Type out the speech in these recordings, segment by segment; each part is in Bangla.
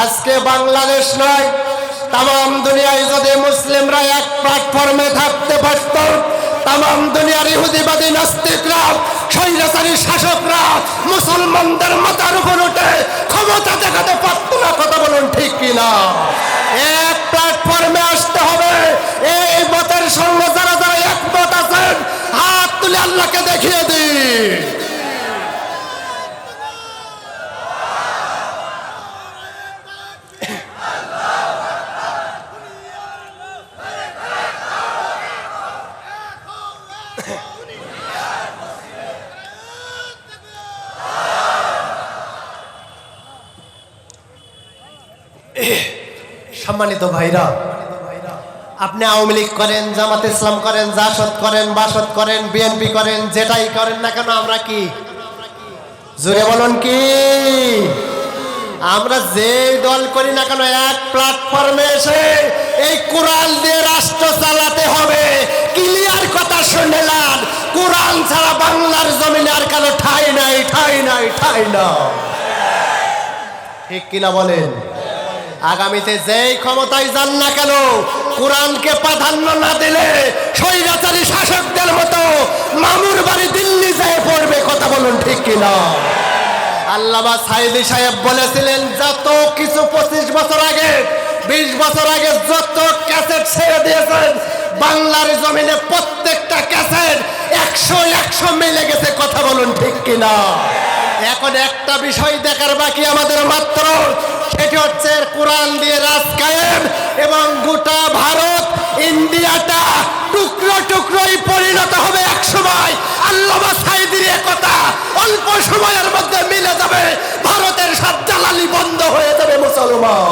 আজকে বাংলাদেশ নয় তাম দুনিয়ায় যদি মুসলিমরা এক প্ল্যাটফর্মে থাকতে পারত তাম দুনিয়ার ইহুদিবাদী নাস্তিকরা, স্বৈরাচারী শাসকরা, মুসলমানদের মাথার উপর উঠে ক্ষমতা দেখাতে পারত না, কথা বলুন ঠিক কিনা এক প্ল্যাটফর্মে আসতে হবে, এই মতের সঙ্গে যারা যারা একমত আছেন, হাত তুলে আল্লাহকে দেখিয়ে দিন। সম্মানিত ভাইরা, আপনি আওয়ামী লীগ করেন, জামাত ইসলাম করেন, জাসদ করেন, বাসদ করেন, বিএনপি করেন, যেটাই করেন না কেন, আমরা কি? জোরে বলুন কি? আমরা যে দল করি না কেন, এক প্ল্যাটফর্মে এসে এই কোরআন দিয়ে রাষ্ট্র চালাতে হবে। ক্লিয়ার কথা শুনে শুনলাম কোরআন ছাড়া বাংলার জমিনে আর কেন ঠাই নাই ঠাই নাই, ঠাই না ঠিক কিনা বলেন? আগামীতে যেই ক্ষমতায় যান না কেন, কোরআনকে প্রাধান্য না দিলে স্বৈরাচারী শাসকদের মতো মামুর বাড়ি দিল্লি যেয়ে পড়বে, কথা বলুন ঠিক কিনা? আল্লামা সাইদি সাহেব বলেছিলেন, যত কিছু পঁচিশ বছর আগে, বিশ বছর আগে যত ক্যাসেট ছেড়ে দিয়েছেন, বাংলার জমিনে প্রত্যেকটা ক্যাসেট একশো একশো মিলে গেছে, কথা বলুন ঠিক কিনা? এখন একটা বিষয় দেখার বাকি আমাদের মাত্র। সেটি হচ্ছে কোরআন দিয়ে রাজ কায়েম এবং গোটা ভারত ইন্ডিয়াটা টুকরো টুকরোই পরিণত হবে এক সময় আল্লামা সাইদির কথা অল্প সময়ের মধ্যে মিলে যাবে। ভারতের সব জ্বালানি বন্ধ হয়ে যাবে মুসলমান।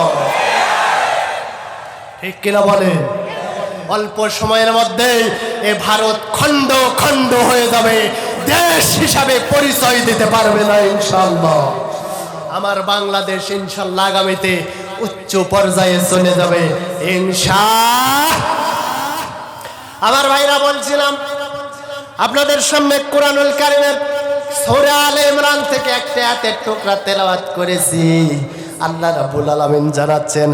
ঠিক কিনা বলেন? অল্প সময়ের মধ্যে এ ভারত খণ্ড খণ্ড হয়ে যাবে। দেশ হিসাবে পরিচয় দিতে পারবে না ইনশাল্লাহ আমার বাংলাদেশ ইনশাল্লাহ আগামীতে উচ্চ পর্যায়ে চলে যাবে ইনশা আমার ভাইরা বলছিলাম, আপনাদের সামনে কোরআনুল কারিমের সৌরা আল ইমরান থেকে একটা হাতের টুকরা তেলাওয়াত করেছি। আল্লাহ রাবুল আলমিন জানাচ্ছেন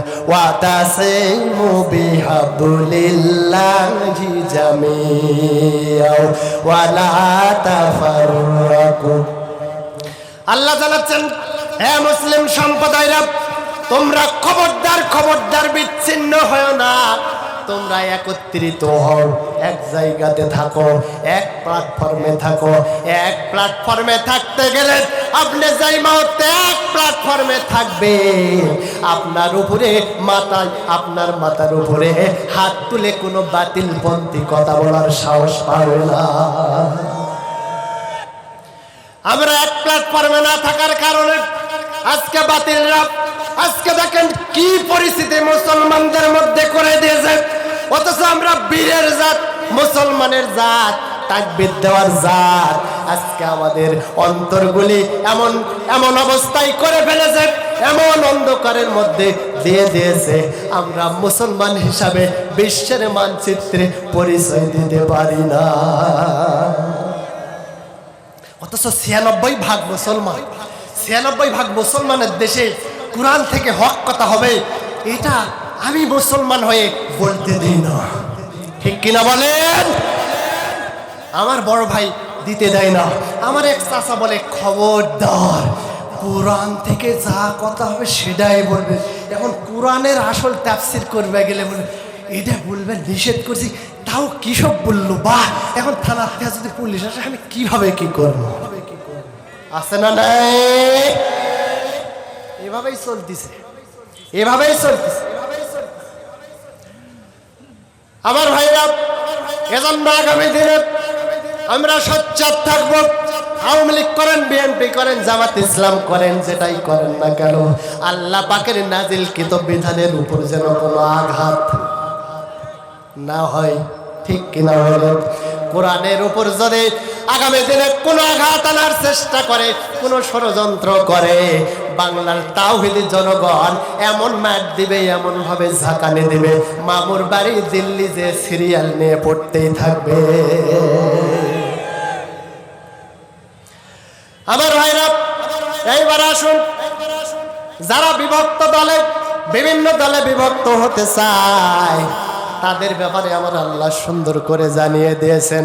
ওয়ালা আল্লাহ জানাচ্ছেন হে মুসলিম সম্প্রদায়রা তোমরা খবরদার খবরদার বিচ্ছিন্ন হয় না। তোমরা একত্রিত হও। এক জায়গাতে থাকো এক প্ল্যাটফর্মে থাকো। এক প্ল্যাটফর্মে থাকতে গেলে আপনি যাই মুহূর্তে এক প্ল্যাটফর্মে থাকবে আপনার উপরে মাথায় আপনার মাথার উপরে হাত তুলে কোনো বাতিল পন্থী কথা বলার সাহস পাবে না। আমরা এক প্ল্যাটফর্মে না থাকার কারণে আজকে বাতিল বাতিলরা আজকে দেখেন কি পরিস্থিতি মুসলমানদের মধ্যে করে দিয়েছে। অথচ আমরা বীরের জাত, মুসলমানের জাত, তাকবির দেওয়ার জাত। আজকে আমাদের অন্তরগুলি এমন এমন অবস্থায় করে ফেলেছে, এমন অন্ধকারের মধ্যে দিয়ে দিয়েছে। আমরা মুসলমান হিসাবে বিশ্বের মানচিত্রে পরিচয় দিতে পারি না। অথচ ছিয়ানব্বই ভাগ মুসলমান। ছিয়ানব্বই ভাগ মুসলমানের দেশে কোরআন থেকে হক কথা হবে, এটা আমি মুসলমান হয়ে বলতে দিই না। ঠিক কিনা বলেন? আমার বড় ভাই দিতে দেয় না। আমার এক চাচা বলে, খবরদার, কোরআন থেকে যা কথা হবে সেটাই বলবে। এখন কোরআনের আসল তাফসির করবে গেলে বলে, এটা বলবে, নিষেধ করছি। তাও কি সব বলল? বা এখন থানার থেকে যদি পুলিশ আসে, আমি কীভাবে কী করব? আছে না নাই? এভাবেই চলতেছে। এভাবেই চলতেছে। আমার ভাইরা, এজন্য আগামী দিনে আমরা সচ্চার থাকব। আওয়ামী লীগ করেন বিএনপি করেন, জামাত ইসলাম করেন, যেটাই করেন না কেন, আল্লাহ পাকের নাজিল কিত বিধানের উপর যেন কোনো আঘাত না হয়, ঠিক কিনা বলেন? কোরআনের উপর যদি আগামী দিনে কোনো আঘাত আনার চেষ্টা করে, কোনো ষড়যন্ত্র করে। বাংলার তাওহিদি জনগণ এমন ম্যাট দিবে, এমন ভাবে ঝাঁকানি দিবে। মামুর বাড়ি দিল্লি যে সিরিয়াল নিয়ে পড়তেই থাকবে। আমার ভাইরা, এইবার আসুন। যারা বিভক্ত দলে, বিভিন্ন দলে বিভক্ত হতে চায়, তাদের ব্যাপারে আমার আল্লাহ সুন্দর করে জানিয়ে দিয়েছেন।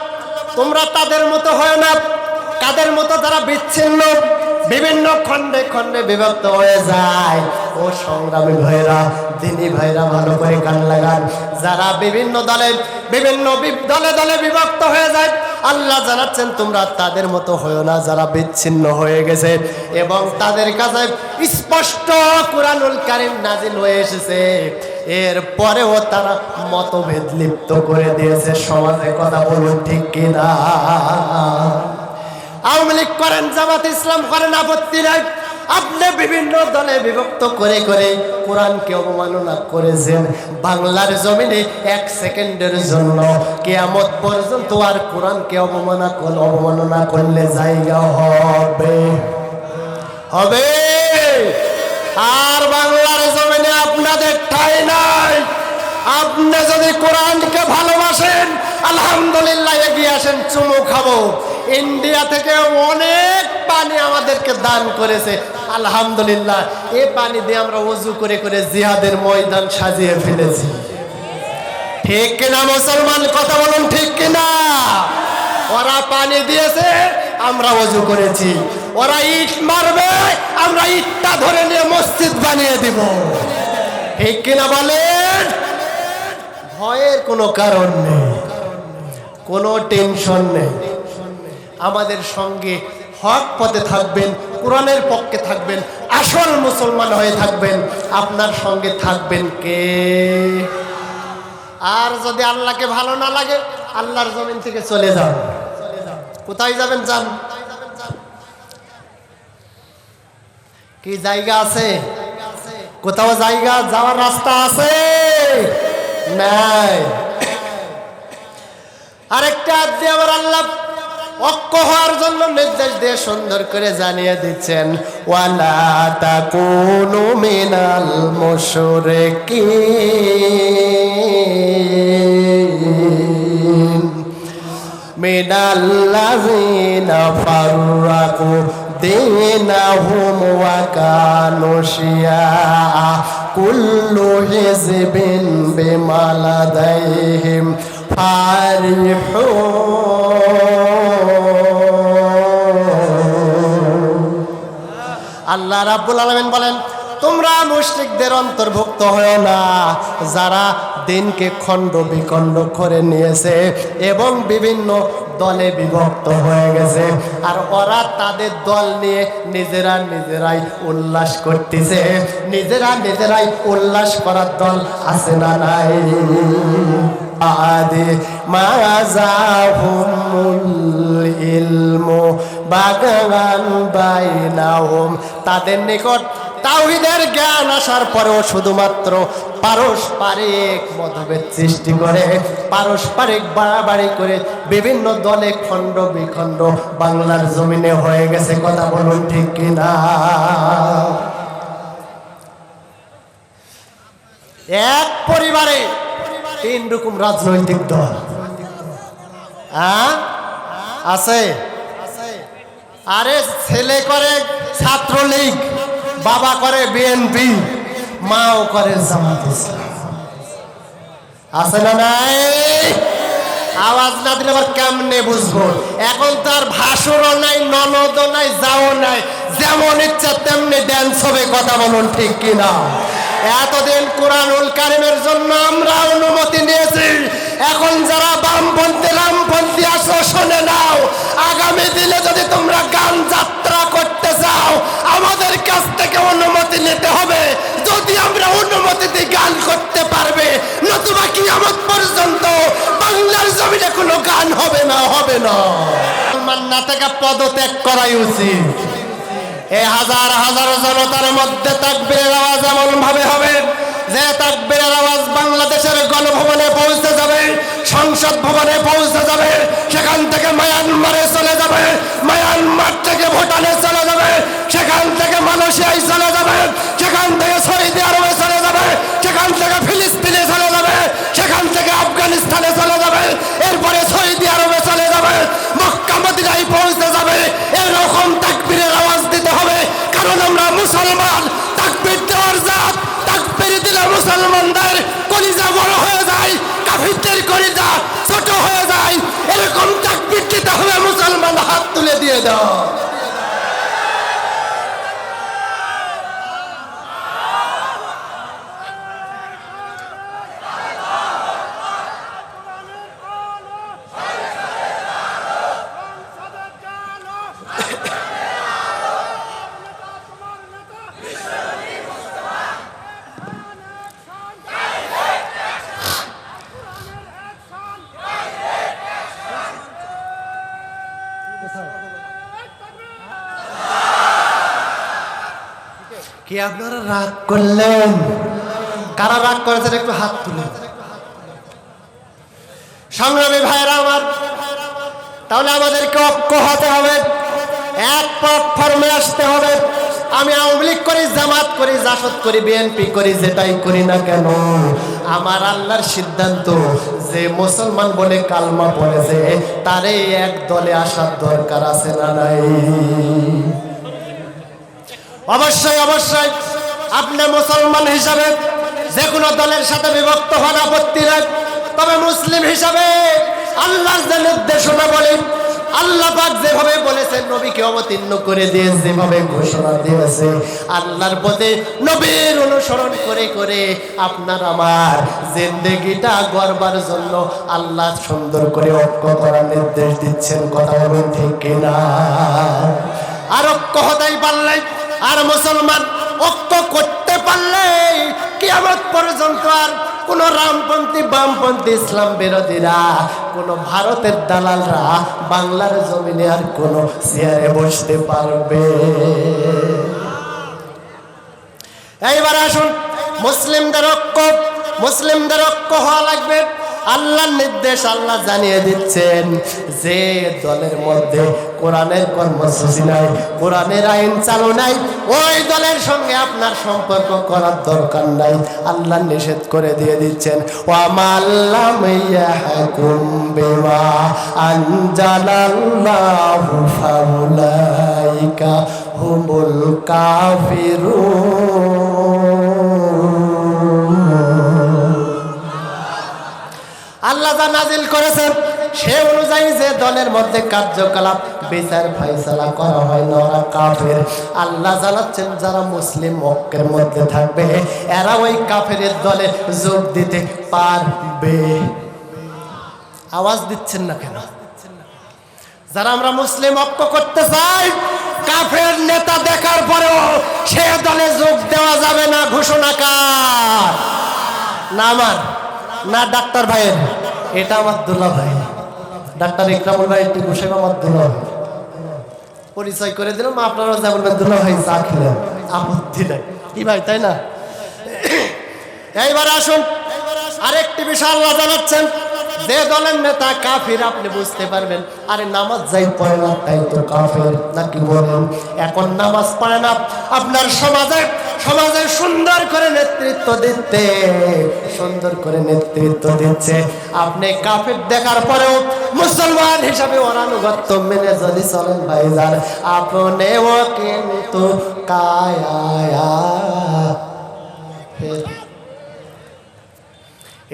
তোমরা তাদের মতো হয় না। কাদের মতো তারা বিচ্ছিন্ন, বিভিন্ন খণ্ডে খণ্ডে বিভক্ত হয়ে যায়। ও সংগ্রামী ভাইরা, দিনী ভাইরা ভালো করে কান লাগান। যারা বিভিন্ন দলে বিভিন্ন দলে দলে বিভক্ত হয়ে যায় আল্লাহ জানাচ্ছেন, তোমরা তাদের মতো হয়েও না যারা বিচ্ছিন্ন হয়ে গেছে। এবং তাদের কাছে স্পষ্ট কোরআনুল কারিম নাজিল হয়ে এসেছে। এর পরেও তারা মতভেদ লিপ্ত করে দিয়েছে। সমাজে কথা বলুন ঠিক কিনা? আওয়ামী লীগ করেন, জামাত ইসলাম করেন, আপত্তি নাই। আপনি বিভিন্ন দলে বিভক্ত করে করে কোরআনকে অবমাননা করেছেন। বাংলার জমিনে এক সেকেন্ডের জন্য কেয়ামত পর্যন্ত আর কোরআনকে অবমাননা অবমাননা করলে জায়গা হবে। হবে। আর বাংলার জমিনে আপনাদের ঠাই নাই। আপনি যদি কোরআনকে ভালোবাসেন, আলহামদুলিল্লাহ এগিয়ে আসেন, চুমু খাব। ইন্ডিয়া থেকে অনেক পানি আমাদেরকে দান করেছে। আলহামদুলিল্লাহ, এ পানি দিয়ে আমরা উজু করে করে জিহাদের ময়দান সাজিয়ে ফেলেছি। ঠিক কিনা মুসলমান কথা বলুন ঠিক কিনা? ওরা পানি দিয়েছে, আমরা অজু করেছি। ওরা ইট মারবে, আমরা ইটটা ধরে নিয়ে মসজিদ বানিয়ে দিব। ঠিক কিনা বলেন? ভয়ের কোনো কারণ নেই, কোনো টেনশন নেই। আমাদের সঙ্গে হক পথে থাকবেন, কোরআনের পক্ষে থাকবেন, আসল মুসলমান হয়ে থাকবেন, আপনার সঙ্গে থাকবেন কে? আর যদি আল্লাহকে ভালো না লাগে, আল্লাহর জমিন থেকে চলে যান। কোথায় যাবেন যান? কি জায়গা আছে? কোথাও জায়গা, যাওয়ার রাস্তা আছে? নাই। আরেকটা হাত দিয়ে আমার আল্লাহ অক্ষ হওয়ার জন্য নির্দেশ দিয়ে সুন্দর করে জানিয়ে দিচ্ছেন, ওয়ালা তাকুনু মিনাল মুশরিকিন। মিনাল্লাযিনা ফাররাকু দীনাহুম ওয়া কানু শিয়াআ। কুল্লু হিজবিন বিমা লাদাইহিম আল্লাহ রাব্বুল আলামিন বলেন, তোমরা মুশরিকদের অন্তর্ভুক্ত হও না। যারা দিনকে খণ্ড বিখণ্ড করে নিয়েছে এবং বিভিন্ন দলে বিভক্ত হয়ে গেছে, আর ওরা তাদের দল নিয়ে নিজেরা নিজেরাই উল্লাস করতেছে। নিজেরা নিজেরাই উল্লাস করার দল আছে না নাই? মাজাহুমুল ইলমু বাগান বাইনাহুম। তাদের নিকট তাওহিদের জ্ঞান আসার পরেও শুধুমাত্র পারস্পরিক মতভেদ সৃষ্টি করে, পারস্পরিক বাড়াবাড়ি করে বিভিন্ন দলে খণ্ড বিখণ্ড বাংলার জমিনে হয়ে গেছে। কথা বলুন ঠিক কিনা? এক পরিবারে তিন রকম রাজনৈতিক দল। আছে? আরে ছেলে করে ছাত্রলীগ, বাবা করে বিএনপি মাও করে জামাত আছে না নাই? আওয়াজ না দিলে আবার কেমনে বুঝব? এখন তার ভাসুরও নাই, ননদও নাই, যাও নাই। যেমন ইচ্ছা তেমনি ড্যান্স হবে, কথা বলুন ঠিক কিনা? এতদিন কোরআনুল কারিমের জন্য আমরা অনুমতি নিয়েছি এখন যারা বামপন্থী, রামপন্থী আসো শুনে নাও। আগামী দিনে যদি তোমরা গান যাত্রা করতে চাও আমাদের কাছ থেকে অনুমতি নিতে হবে। যদি আমরা অনুমতি দিই গান করতে পারবে, নতুবা কি আমার পর্যন্ত বাংলার জমিনে কোনো গান হবে না হবে না। না থেকে পদত্যাগ করাই উচিত। এই হাজার হাজার জনতার মধ্যে তাকবীরের আওয়াজ এমন ভাবে হবে যে তাকবীরের আওয়াজ বাংলাদেশের হাত তুলে কি আপনারা রাগ করলেন? কারা রাগ করেছেন একটু হাত তুলে। সংগ্রামী ভাইরা আমার, তাহলে আমাদেরকে ঐক্য হতে হবে, এক প্ল্যাটফর্মে আসতে হবে। আমি আওয়ামী লীগ করি, জামাত করি, জাসদ করি বিএনপি করি, যেটাই করি না কেন? আমার আল্লাহর সিদ্ধান্ত, যে মুসলমান বলে কালমা পড়েছে তারে এক দলে আসার দরকার আছে না নাই? অবশ্যই অবশ্যই। আপনি মুসলমান হিসাবে যে কোনো দলের সাথে বিভক্ত হন আপত্তি নাই। তবে মুসলিম হিসাবে আল্লাহর যে নির্দেশনা বলেন, আল্লাহ পাক যেভাবে বলেছেন, নবীকে অবতীর্ণ করে দিয়ে যেভাবে ঘোষণা আল্লাহর অনুসরণ করে করে আপনার আমার জন্য আল্লাহ সুন্দর করে করার নির্দেশ দিচ্ছেন। কথা বলুন ঠিক কিনা? আর ঐক্য হতেই পারলে আর মুসলমান ঐক্য করতে পারলে কিয়ামত পর্যন্ত আর কোন রামপন্থী, বামপন্থী, ইসলাম বিরোধীরা, কোন ভারতের দালালরা বাংলার জমিনে আর কোন চেয়ারে বসতে পারবে। এইবার আসুন, মুসলিমদের ঐক্য মুসলিমদের ঐক্য হওয়া লাগবে। আল্লাহর নির্দেশ আল্লাহ জানিয়ে দিচ্ছেন, যে দলের মধ্যে কোরআনের কর্মসূচি নাই, কোরআনের আইন চালু নাই, ওই দলের সঙ্গে আপনার সম্পর্ক করার দরকার নাই। আল্লাহ নিষেধ করে দিয়ে দিচ্ছেন ও আমাল্লাম ইয়াহকুম আল্লাহ যা নাজিল করেছেন, সে অনুযায়ী যে দলের মধ্যে কার্যকলাপ, বিচার ফাইসালা করা হয় ওরা কাফের, আল্লাহ জানাচ্ছেন যারা মুসলিম ঐক্যের মধ্যে থাকবে, এরা ওই কাফের দলে যোগ দিতে পারবে। আওয়াজ দিচ্ছেন না কেন? যারা আমরা মুসলিম ঐক্য করতে চাই, কাফের নেতা দেখার পরেও সে দলে যোগ দেওয়া যাবে না, ঘোষণা কার? না আমার। না, ডাক্তার ভাইয়ের। এটা আমার দুলা ভাই। ডাক্তার ইকরামুল ভাই, একটু গোসাইব আমার দুলা ভাই। পরিচয় করে দিলাম আপনারা যা বলবেন, দুলা ভাই চা খেলেন। আপত্তি নাই। কি ভাই, তাই না? এইবার আসুন। আরেকটি বিষয় আল্লাহ জানাচ্ছেন। যে দলের নেতা কাফির, আপনি বুঝতে পারবেন, আরে নামাজ যাই পড়ে না, তাই তো কাফির, নাকি বলেন? এখন নামাজ পড়ে না, আপনার সমাজে সমাজে সুন্দর করে নেতৃত্ব দিতে, সুন্দর করে নেতৃত্ব দিচ্ছে। আপনি কাফির দেখার পরেও মুসলমান হিসাবে ওর আনুগত্য মেনে যদি চলেন ভাইজান, আপনিও কিন্তু কায়া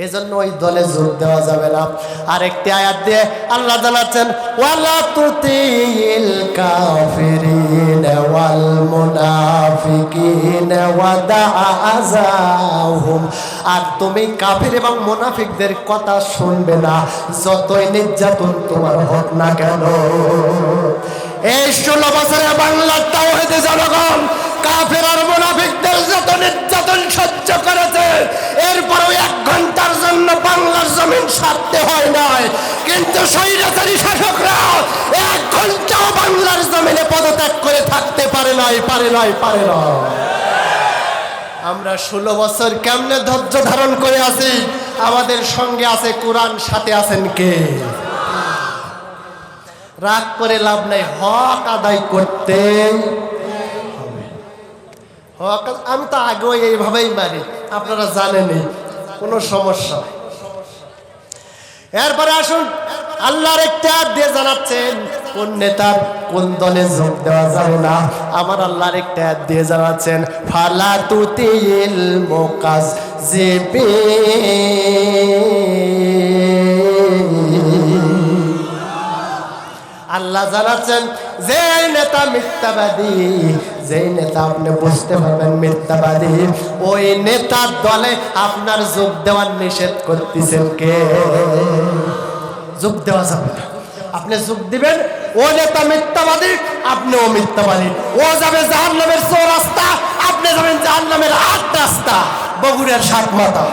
এজন্য ওই দলে জোর দেওয়া যাবে না। আরেকটি আয়াত দিয়ে আল্লাহ জানাচ্ছেন, ওয়ালা তুতিল কাফিরিন ওয়াল মুনাফিকিন ওয়াদা আযাহুম। আর তুমি কাফির এবং মুনাফিকদের কথা শুনবে না, যতই নির্যাতন তোমার হোক না কেন। এই ষোলো বছরে বাংলার তাওহিদে জনগণ কাফের আর মুনাফিকদের যত নির্যাতন সহ্য করেছে, এরপরেও এক ঘণ্টার জন্য বাংলার জমিন সারতে হয় নাই। কিন্তু স্বৈরাচারী শাসকরা এক ঘন্টাও বাংলার জমিনে পদত্যাগ করে থাকতে পারে নাই পারে নাই, পারে না আমরা ষোলো বছর কেমনে ধৈর্য ধারণ করে আছি? আমাদের সঙ্গে আছে কোরআন, সাথে আছেন কে? রাগ করে লাভ নাই, হক আদায় করতে আমি তো আগেও এইভাবেই মারি আপনারা জানেনই, কোনো সমস্যা এরপরে আসুন, আল্লাহর একটা দিয়ে জানাচ্ছেন, কোন নেতার কোন দলে যোগ দেওয়া যাবে না? আমার আল্লাহর একটা দিয়ে জানাচ্ছেন, ফালা তুতিল মোকাজ জেবে আল্লাহ জানাচ্ছেন, যে নেতা মিথ্যাবাদী যে নেতা আপনি বুঝতে পারবেন মিথ্যাবাদী, ওই নেতার দলে আপনার যোগ দেওয়ার নিষেধ করতেছেন কে? যোগ দেওয়া যাবে না। আপনি যোগ দিবেন, ও নেতা মিথ্যাবাদী, আপনিও মিথ্যাবাদী। ও যাবে জাহান নামের রাস্তা আপনি যাবেন জাহান নামের আট রাস্তা, বগুড়ের সাত মাথা।